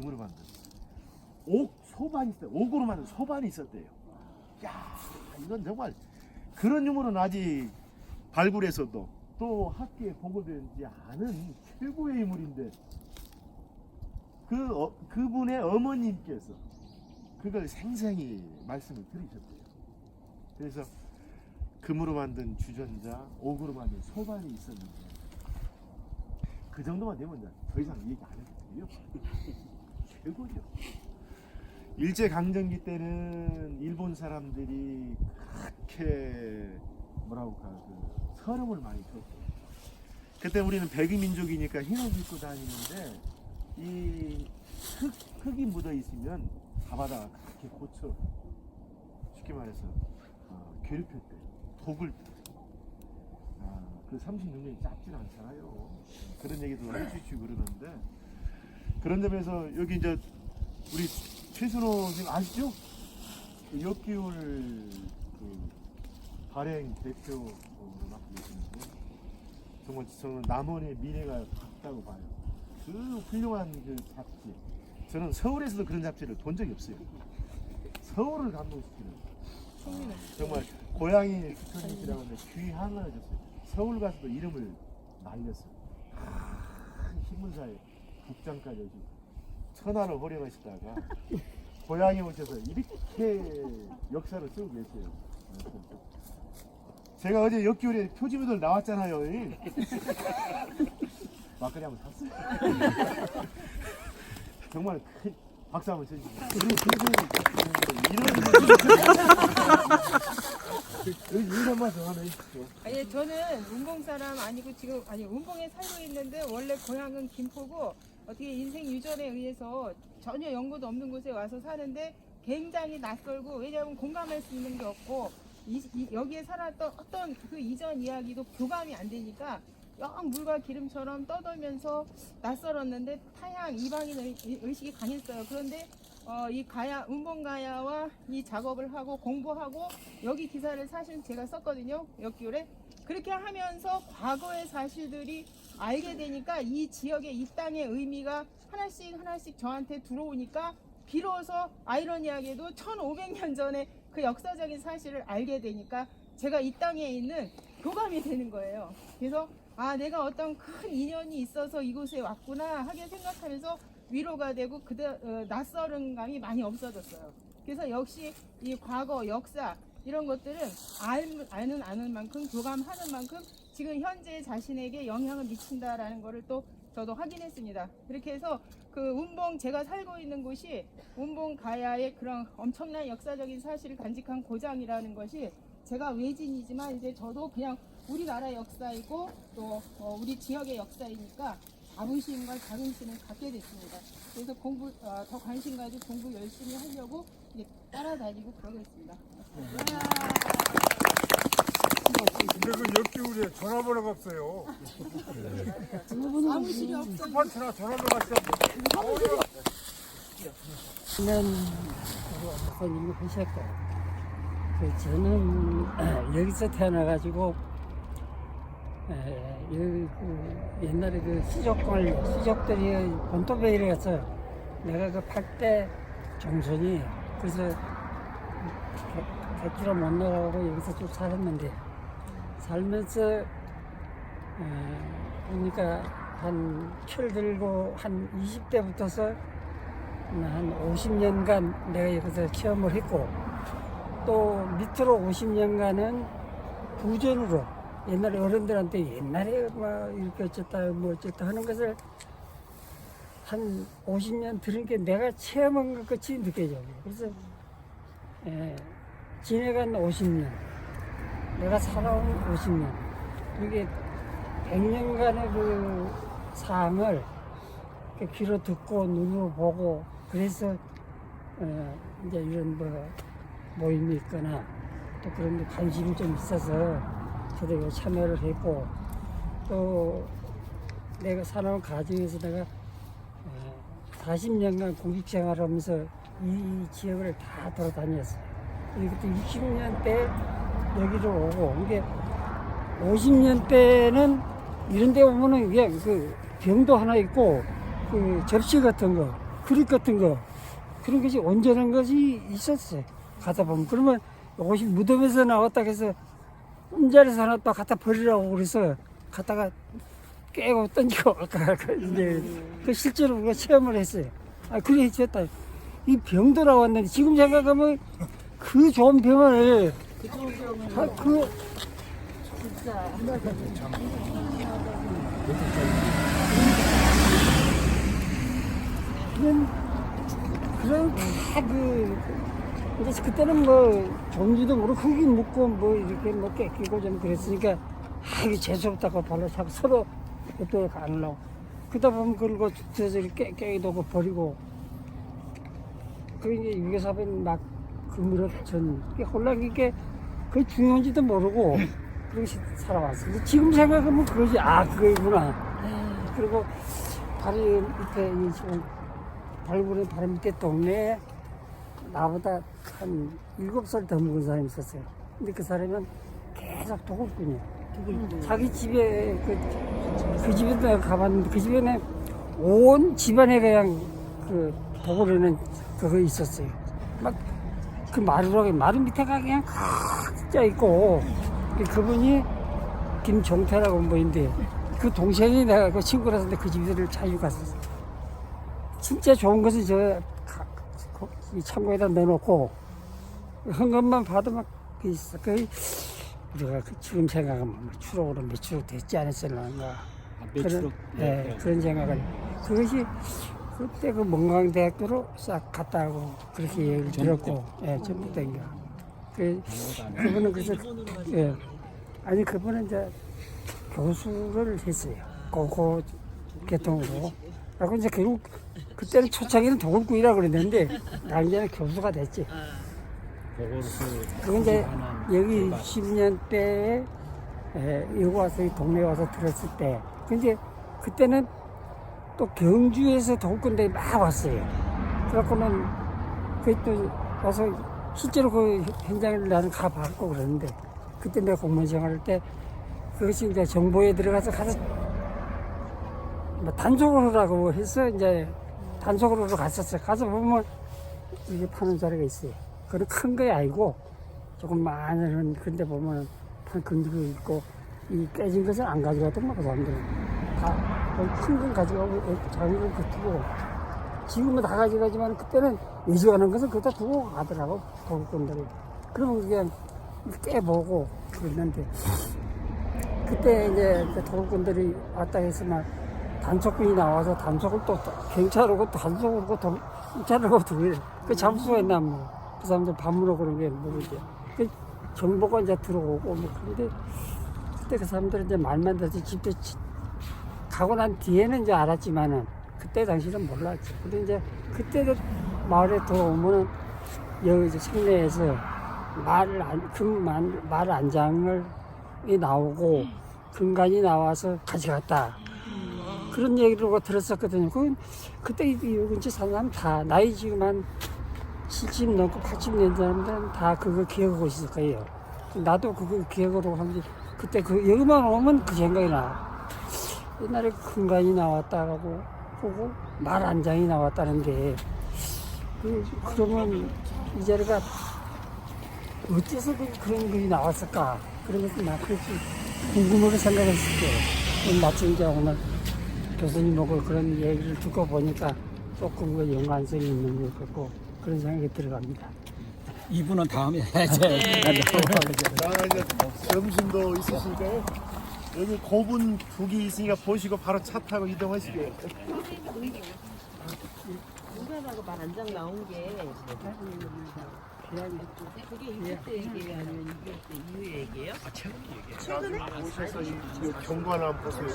금으로 만든 옥 소반이 있어요. 옥으로 만든 소반이 있었대요. 야, 이건 정말 그런 유물은 아직 발굴해서도 또 학계에 보고되지 않은 최고의 유물인데 그 어, 그분의 어머님께서 그걸 생생히 말씀을 드리셨대요. 그래서 금으로 만든 주전자, 옥으로 만든 소반이 있었는데 그 정도만 되면 더 이상 얘기 안 해도 돼요. 최고죠. 일제 강점기 때는 일본 사람들이 그렇게 뭐라고 할까 그 서름을 많이 줬어요. 그때 우리는 백이 민족이니까 흰옷 입고 다니는데 이 흙, 흙이 묻어 있으면 잡아다가 그렇게 고쳐. 쉽게 말해서 어, 괴롭혔대 독을 아, 그 36년이 짧진 않잖아요. 그런 얘기도 해주시고 그러는데 그런 점에서 여기 이제 우리 최순호 선생님 아시죠? 그 역기울 그 발행 대표 어, 맡고 계시는데 정말 저는 남원의 미래가 밝다고 봐요. 그 훌륭한 그 잡지. 저는 서울에서도 그런 잡지를 본 적이 없어요. 서울을 감동시키는 아, 정말 고양이 추천이시라고 하는데 귀향을 하셨어요. 서울 가서도 이름을 날렸어요. 큰 신문사에 국장까지 오시고 천하를 호령하시다가 고향에 오셔서 이렇게 역사를 쓰고 계세요. 제가 어제 역기울에 표지부들 나왔잖아요. 이. 막걸리 한번 샀어요. 정말 큰 박수 한번 쳐주세요. 이런 하나 해주시죠. 아니 저는 운봉 사람 아니고 지금 아니 운봉에 살고 있는데 원래 고향은 김포고 어떻게 인생 유전에 의해서 전혀 연고도 없는 곳에 와서 사는데 굉장히 낯설고 왜냐하면 공감할 수 있는 게 없고 이, 이- 여기에 살았던 어떤 그 이전 이야기도 교감이 안 되니까 영 물과 기름처럼 떠돌면서 낯설었는데 타향 이방인 의- 의식이 강했어요. 그런데 어, 이 가야 운봉 가야와 이 작업을 하고 공부하고 여기 기사를 사실 제가 썼거든요. 역기울에 그렇게 하면서 과거의 사실들이 알게 되니까 이 지역의 이 땅의 의미가 하나씩 하나씩 저한테 들어오니까 비로소 아이러니하게도 1500년 전에 그 역사적인 사실을 알게 되니까 제가 이 땅에 있는 교감이 되는 거예요. 그래서 아 내가 어떤 큰 인연이 있어서 이곳에 왔구나 하게 생각하면서 위로가 되고 그대 어, 낯설은 감이 많이 없어졌어요. 그래서 역시 이 과거 역사 이런 것들은 알, 아는 아는 만큼 교감하는 만큼 지금 현재 자신에게 영향을 미친다라는 거를 또 저도 확인했습니다. 그렇게 해서 그 운봉 제가 살고 있는 곳이 운봉 가야의 그런 엄청난 역사적인 사실을 간직한 고장이라는 것이 제가 외진이지만 이제 저도 그냥 우리나라 역사이고 또 어, 우리 지역의 역사이니까 자부심과 자긍심을 갖게 됐습니다. 그래서 공부 어, 더 관심 가지고 공부 열심히 하려고 이제 따라다니고 그러겠습니다. 근데 그 역기울에 전화번호가 없어요. 사무실이 없어요. 전화번호가 있어요. 는 선생님이 하셨고 그 저는 여기서 태어나가지고 에, 여기 그 옛날에 그 수족걸 수족들이 본토베이랬어요. 내가 그 8대 종손이 그래서 객지로 못 나가고 여기서 쭉 살았는데 살면서 에, 그러니까 한 철 들고 한 20대부터서 한 50년간 내가 여기서 체험을 했고 또 밑으로 50년간은 부전으로 옛날에 어른들한테 옛날에 뭐 이렇게 어쨌다 뭐 어쨌다 하는 것을 한 50년 들은 게 내가 체험한 것 같이 느껴져요. 그래서 예, 지내간 50년 내가 살아온 50년 이게 100년간의 그 이렇게 귀로 듣고 눈으로 보고 그래서 어, 이제 이런 뭐 모임이 있거나 또 그런 데 관심이 좀 있어서 여기 참여를 했고 또 내가 살아온 가정에서 내가 어, 40년간 공직 생활하면서 이 지역을 다 돌아다녔어요. 그때 60년 때 여기로 오고 이게 50년 때는 이런 데 오면은 이게 그 병도 하나 있고 그 접시 같은 거 그릇 같은 거 그런 것이 온전한 것이 있었어요. 가다 보면 그러면 이것이 무덤에서 나왔다 해서 하나 또 갖다 버리라고 그래서 갖다가 깨고 던지고 아까 그 이제 그 실제로 우리가 체험을 했어요. 아 그래 했었다. 이 병도 나왔는데 지금 생각하면 그 좋은 병을 아, 그 그런 그런 다그 이제 그때는 뭐 종지도 모르고 흙이 묻고 뭐 이렇게 뭐 깨끼고 좀 그랬으니까 아 이게 재수없다고 발로 차고 서로 그때 가려고 그러다 보면 그걸 저저 깨깨도 고 버리고 그 이제 유괴사변 막 그무렵 전 이게 혼란 이게 그 중요한지도 모르고 그렇게 살아왔어. 근데 지금 생각하면 그거지 아 그거구나. 그리고 다리 밑에 이 지금 발굴의 바로 밑에 동네에 나보다 한 일곱 살 더 먹은 사람이 있었어요. 근데 그 사람은 계속 도굴꾼이야. 자기 집에 그, 그 집에 내가 가봤는데 그 집에는 온 집안에 그냥 그 도굴에는 그거 있었어요. 막 그 마루라고 마루 밑에가 그냥 각짜 있고 그분이 김종태라고 보이는데 그 동생이 내가 그 친구라서 그 집들을 자주 갔었어. 진짜 좋은 것은 저 이 창고에다 넣어놓고 현금만 봐도 막 그. 그 우리가 그 지금 생각하면 뭐 추록으로 몇 추록 됐지 않았을런가 그런 예, 그런 생각을. 그것이 그때 그 멍강대학교로 싹 갔다 하고 그렇게 얘기를 들었고 예, 전북대인가 그 그분은 그래서 예. 아니 그분은 이제 교수를 했어요. 고고 계통으로. 그리고 이제 결국 그때는 초창기는 도굴꾼이라 그랬는데 당장에 교수가 됐지. 그건 이제 여기 10년 때에 에, 여기 와서 이 동네에 와서 들었을 때. 근데 그때는 또 경주에서 도굴꾼들이 막 왔어요. 그래갖고는 그또 와서 실제로 그 현장을 나는 가봤고 그러는데 그때 내가 공무원 생활할 때 그것이 이제 정보에 들어가서 가서 뭐 단속으로라고 해서 이제 단속으로 갔었어. 가서 보면 이게 파는 자리가 있어요. 그건 큰게 아니고 조금 많은 근데 보면 판 근육이 있고 이 깨진 것을 안 가져가던 그 사람들은 다큰건 가져가고 작은 건 그두고 지금은 다 가져가지만 그때는 외주하는 것은 그다 두고 가더라고 도둑꾼들이. 그러면 그냥 깨보고 그랬는데 그때 이제 그 도둑꾼들이 왔다 했으면 단속군이 나와서 단속을 또 경찰하고 단속을 또 도- 경찰하고 두고 그 잡을 수가 있나 뭐그 사람들 밥 먹으러 그런 게 모르지 그 정보가 이제 들어오고 뭐 그런데 그때 그 사람들은 이제 말만 듣지 치- 가고 난 뒤에는 이제 알았지만은 그때 당시는 몰랐지 근데 이제 그때도 마을에 들어오면은 여기 이제 생내에서 말, 안, 금만, 말 안장을 이 나오고 금관이 나와서 가져갔다. 그런 얘기를 들었었거든요. 그건 그때 사는 사람 다 나이 지금 한 70 넘고 80된 사람들은 다 그거 기억하고 있을 거예요. 나도 그거 기억으로 하는데 그때 그 여기만 오면 그 생각이 나. 옛날에 금관이 나왔다고 보고 말 안장이 나왔다는데 그, 그러면 이 자리가 어째서 그, 그런 글이 나왔을까? 그런 것도 나 그렇게 궁금하게 생각했을 때, 마침 이제 오늘 교수님하고 그런 얘기를 듣고 보니까 조금 그 연관성이 있는 것 같고 그런 생각이 들어갑니다. 이분은 다음에 해야죠. 자 이제 점심도 있으실까요? 여기 고분 두개 있으니까 보시고 바로 차 타고 이동하시게요. 인간하고 말한장 나온 게 그게 있을 때 얘기예요 아니면 이게 때 이후에 얘기예요? 오셔서 이, 이 경관 한번 보세요.